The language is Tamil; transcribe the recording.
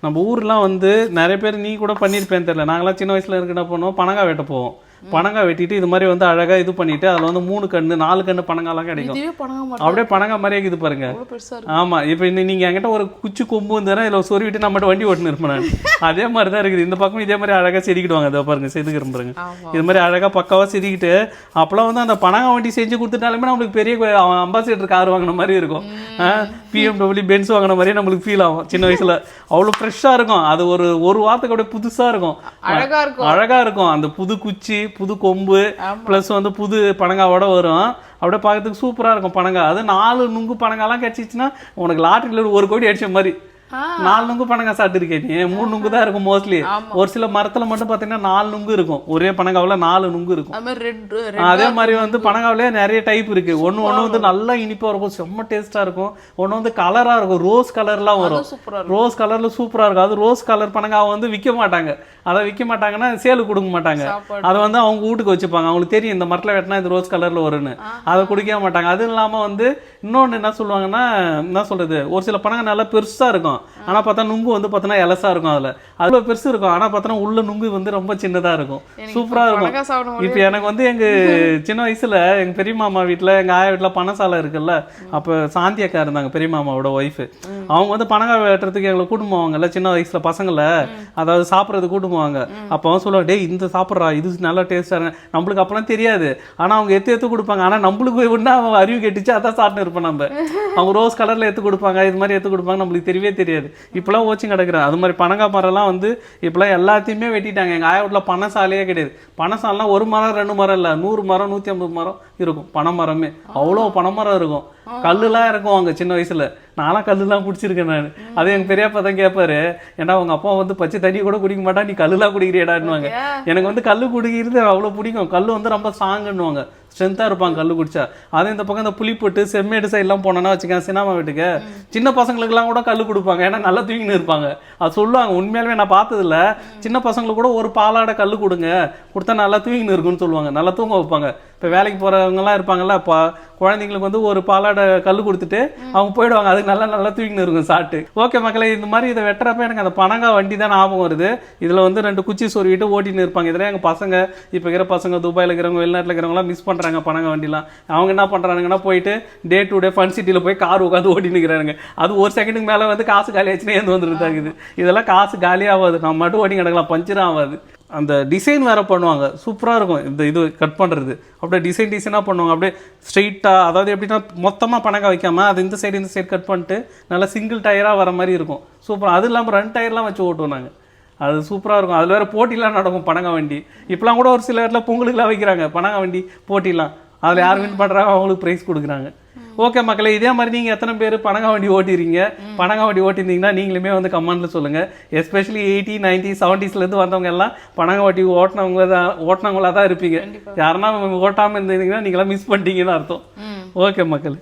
நம்ம ஊர்லாம் வந்து நிறைய பேர் நீ கூட பண்ணியிருப்பேன்னு தெரியல. நாங்களாம் சின்ன வயசுல இருக்க போனோம் பனங்காய் வெட்ட போவோம். பனங்காய் வெட்டிட்டு இது மாதிரி வந்து அழகா இது பண்ணிட்டு அதுல வந்து மூணு கண்ணு நாலு கண்ணு பனங்காய்லாம் கிடைக்கும். அப்படியே பனங்காய் மாதிரியே இருக்குது பாருங்க. ஆமா இப்போ நீங்க என்கிட்ட ஒரு குச்சி கொம்பு வந்துடுறேன் இதில் சொருவிட்டு நம்மகிட்ட வண்டி ஓட்டுன்னு இருப்பேன் நான். அதே மாதிரி தான் இருக்குது. இந்த பக்கம் இதே மாதிரி அழகா செதுக்கிடுவாங்க. இதோ பாருங்க செதுக்கிறேன் பாருங்க. இது மாதிரி அழகா பக்காவா செதுக்கிட்டு அப்போலாம் வந்து அந்த பனங்காய் வண்டி செஞ்சு கொடுத்துட்டாலுமே நம்மளுக்கு பெரிய அம்பாசிடர் கார் வாங்கின மாதிரி இருக்கும். பிஎம்டபிள்யூ பென்ஸ் வாங்கின மாதிரியே நம்மளுக்கு ஃபீல் ஆகும். சின்ன வயசுல அவ்வளோ ஃப்ரெஷ்ஷாக இருக்கும். அது ஒரு ஒரு வாரத்துக்கு அப்படியே புதுசா இருக்கும். அழகா இருக்கும். அழகா இருக்கும். அந்த புது குச்சி புது கொம்பு. ப்ளஸ் வந்து புது பனங்காவோட வரும் அப்படியே பார்க்கறதுக்கு சூப்பரா இருக்கும் பனங்காய் அது நாலு நுங்கு பனங்காலாம் கிடைச்சிச்சுன்னா உனக்கு லாட்டரியில் ஒரு கோடி அடிச்ச மாதிரி. நாலு நுங்கு பனங்காய் சாப்பிட்டுருக்கேன் நீ. மூணு நுங்கு தான் இருக்கும் மோஸ்ட்லி. ஒரு சில மரத்துல மட்டும் பார்த்தீங்கன்னா நாலு நுங்கு இருக்கும். ஒரே பனங்காவில் நாலு நுங்கு இருக்கும். அது மாதிரி வந்து பனங்காவிலே நிறைய டைப் இருக்கு. ஒண்ணு ஒண்ணு வந்து நல்லா இனிப்பா இருக்கும். செம்ம டேஸ்டா இருக்கும். ஒண்ணு வந்து கலரா இருக்கும். ரோஸ் கலர்லாம் வரும். ரோஸ் கலர்ல சூப்பரா இருக்கும். அது ரோஸ் கலர் பனங்காவை வந்து விற்க மாட்டாங்க. அதை விற்க மாட்டாங்கன்னா சேலுக்கு கொடுக்க மாட்டாங்க. அதை வந்து அவங்க வீட்டுக்கு வச்சுப்பாங்க. அவங்களுக்கு தெரியும் இந்த மரத்துல வெட்டினா இது ரோஸ் கலர்ல வரும்னு. அதை குடிக்க மாட்டாங்க. அது இல்லாம வந்து இன்னொன்னு என்ன சொல்லுவாங்கன்னா என்ன சொல்றது? ஒரு சில பனங்க நல்லா பெருசா இருக்கும். ஆனா பார்த்தா நுங்கு வந்து பார்த்தோன்னா இலசா இருக்கும் அதுல. அதுல பெருசு இருக்கும். ஆனா பார்த்தோன்னா உள்ள நுங்கு வந்து ரொம்ப சின்னதா இருக்கும். சூப்பரா இருக்கும். இப்போ எனக்கு வந்து எங்க சின்ன வயசுல எங்க பெரிய மாமா வீட்ல எங்க ஆயா வீட்ல பணசாலை இருக்குல்ல அப்ப சாந்தி அக்கா இருந்தாங்க பெரிய மாமாவோட ஒய்ஃப் அவங்க வந்து பனங்காய் வெட்டுறதுக்கு எங்களை கூட்டு போவாங்கல்ல சின்ன வயசுல பசங்கள. அதாவது சாப்பிட்றது கூட்டு போவாங்க. அப்போ அவன் சொல்லுவாங்க டேய் இந்த சாப்பிட்றா இது நல்லா டேஸ்டா நம்மளுக்கு அப்பெல்லாம் தெரியாது. ஆனா அவங்க எத்து எத்து கொடுப்பாங்க. ஆனா நம்மளுக்கு ஒண்ணு அவன் அறிவு கெட்டுச்சு அதான் சாப்பிட்டு இருப்போம் நம்ம. அவங்க ரோஸ் கலர்ல எடுத்து கொடுப்பாங்க இது மாதிரி எடுத்து கொடுப்பாங்க நம்மளுக்கு தெரியவே தெரியாது. இப்பெல்லாம் ஓச்சு கிடக்குறேன் அது மாதிரி பனங்காய் மரம்லாம் வந்து இப்பெல்லாம் எல்லாத்தையுமே வெட்டிட்டாங்க. எங்க ஆயா வீட்டில் பனசாலையே கிடையாது. பனசாலாம் ஒரு மரம் ரெண்டு மரம் இல்லை. நூறு மரம் நூற்றி ஐம்பது மரம் இருக்கும். பனை மரமே அவ்வளோ பனை மரம் இருக்கும். கல்லுலாம் இருக்கும் அங்க சின்ன வயசுல. நான்லாம் கல்லுலாம் குடிச்சிருக்கேன் நான். அது எங்க பெரியப்பா தான் கேட்பாரு ஏன்னா உங்க அப்பா வந்து பச்சை தண்ணி கூட குடிக்க மாட்டா நீ கல்லுலாம் குடிக்கிறியடான்னுவாங்க. எனக்கு வந்து கல்லு குடிக்கிறது அவ்வளோ பிடிக்கும். கல்லு வந்து ரொம்ப ஸ்ட்ராங்குன்னுவாங்க. ஸ்ட்ரென்த்தாக இருப்பாங்க கல் குடிச்சா. அதே இந்த பக்கம் இந்த புளிப்பட்டு செம்மேடு சைட்லாம் போனோன்னா வச்சுக்கேன் சினிமா வீட்டுக்கு. சின்ன பசங்களுக்குலாம் கூட கல் கொடுப்பாங்க. ஏன்னா நல்லா தூங்கின்னு இருப்பாங்க. அது சொல்லுவாங்க உண்மையாலுமே நான் பார்த்ததில்ல. சின்ன பசங்களுக்கு கூட ஒரு பாலாட கல் கொடுங்க. கொடுத்தா நல்லா தூங்கின்னு இருக்குன்னு சொல்லுவாங்க. நல்லா தூங்க வைப்பாங்க. இப்போ வேலைக்கு போகிறவங்கலாம் இருப்பாங்கல்ல இப்போ குழந்தைங்களுக்கு வந்து ஒரு பாலாட கல் கொடுத்துட்டு அவங்க போயிடுவாங்க. அதுக்கு நல்லா நல்லா தூங்கினு இருக்கும் சாப்பிட்டு. ஓகே மக்களே இந்த மாதிரி இதை வெட்டுறப்ப எனக்கு அந்த பணங்கா வண்டி தான் ஞாபகம் வருது. இதில் வந்து ரெண்டு குச்சி சொருவிட்டு ஓட்டின்னு இருப்பாங்க. இதில் எங்கள் பசங்க இப்போ இருக்கிற பசங்க துபாயில் இருக்கிறவங்க வெளிநாட்டில் இருக்கிறவங்களாம் மிஸ் பண்ணுறாங்க பனங்காய் வண்டிலாம். அவங்க என்ன பண்ணுறாங்கன்னா போயிட்டு டே டு டே ஃபன் சிட்டியில் போய் கார் உட்காந்து ஓட்டின்னு இருக்கிறாங்க அது ஒரு செகண்டுக்கு மேலே வந்து காசு காலி ஆச்சுன்னா ஏந்து வந்துட்டு தான் இருக்குது. இதெல்லாம் காசு காலியாகாது நம்ம மட்டும் ஓட்டி கிடக்கலாம் பஞ்சரும் ஆகாது. அந்த டிசைன் வேற பண்ணுவாங்க. சூப்பராக இருக்கும். இந்த இது கட் பண்ணுறது அப்படியே டிசைன் டிசைனாக பண்ணுவாங்க. அப்படியே ஸ்ட்ரெயிட்டாக அதாவது எப்படின்னா மொத்தமாக பணக்காய் வைக்காம அது இந்த சைடு இந்த சைடு கட் பண்ணிட்டு நல்லா சிங்கிள் டயராக வர மாதிரி இருக்கும். சூப்பராக அது இல்லாமல் ரெண்டு டயர்லாம் வச்சு ஓட்டுவோம் நாங்கள் அது சூப்பராக இருக்கும். அதில் வேற போட்டிலாம் நடக்கும் பனங்க வண்டி. இப்போலாம் கூட ஒரு சில இடத்துல பொங்கலுக்குலாம் வைக்கிறாங்க. பனங்க வண்டி போட்டிலாம். அதில் யார் வின் பண்ணுறாங்க அவங்களுக்கு ப்ரைஸ் கொடுக்குறாங்க. ஓகே மக்களே இதே மாதிரி நீங்கள் எத்தனை பேர் பனங்க வண்டி ஓட்டிறீங்க பனங்க வண்டி ஓட்டிருந்தீங்கன்னா நீங்களுமே வந்து கமெண்ட்டில் சொல்லுங்கள் எஸ்பெஷலி எயிட்டி நைன்டி செவன்ட்டீஸ்லேருந்து வந்தவங்க எல்லாம் பனங்க வண்டி ஓட்டினவங்க தான் ஓட்டினவங்களா தான் இருப்பீங்க. யாருன்னா ஓட்டாமல் இருந்தீங்கன்னா நீங்களாம் மிஸ் பண்ணிட்டீங்கன்னு அர்த்தம். ஓகே மக்களே.